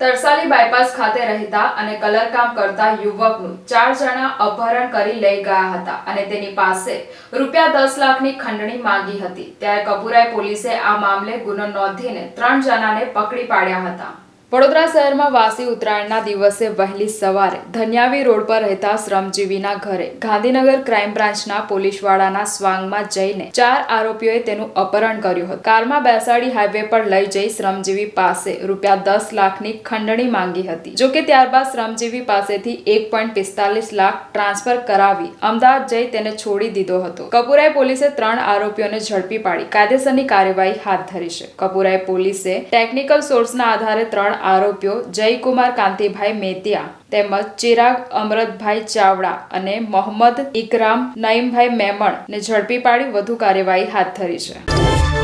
Tarsali bypass ખાતે રહેતા અને કલરકામ કરતા યુવકનું ચાર જણા અપહરણ કરી લઈ ગયા હતા અને તેની પાસે રૂપિયા દસ લાખની ખંડણી માંગી હતી. ત્યારે કપુરાય પોલીસે આ મામલે ગુનો નોંધીને ત્રણ જણાને પકડી પાડ્યા હતા. વડોદરા શહેરમાં વાસી ઉત્તરાયણના દિવસે વહેલી સવારે ધન્યાવી રોડ પર રહેતા શ્રમજીવીના ઘરે ગાંધીનગર ક્રાઇમ બ્રાન્ચના પોલીસવાળાના સ્વાંગમાં જઈને ચાર આરોપીઓએ તેનું અપહરણ કર્યું હતું. કારમાં બેસાડી હાઈવે પર લઈ જઈ શ્રમજીવી પાસે રૂપિયા દસ લાખની ખંડણી માંગી હતી. જોકે ત્યારબાદ શ્રમજીવી પાસેથી એક પોઈન્ટ પિસ્તાલીસ લાખ ટ્રાન્સફર કરાવી અમદાવાદ જઈ તેને છોડી દીધો હતો. કપૂરાએ પોલીસે ત્રણ આરોપીઓને ઝડપી પાડી. કાયદેસરની કાર્યવાહી હાથ ધરી છે. કપૂરાએ પોલીસે ટેકનિકલ સોર્સના આધારે ત્રણ આરોપીઓ જયકુમાર કાંતિભાઈ મેતિયા તેમજ ચિરાગ અમરતભાઈ ચાવડા અને મોહમ્મદ ઇકરામ નઈમભાઈ મેમણ ને ઝડપી પાડી વધુ કાર્યવાહી હાથ ધરી છે.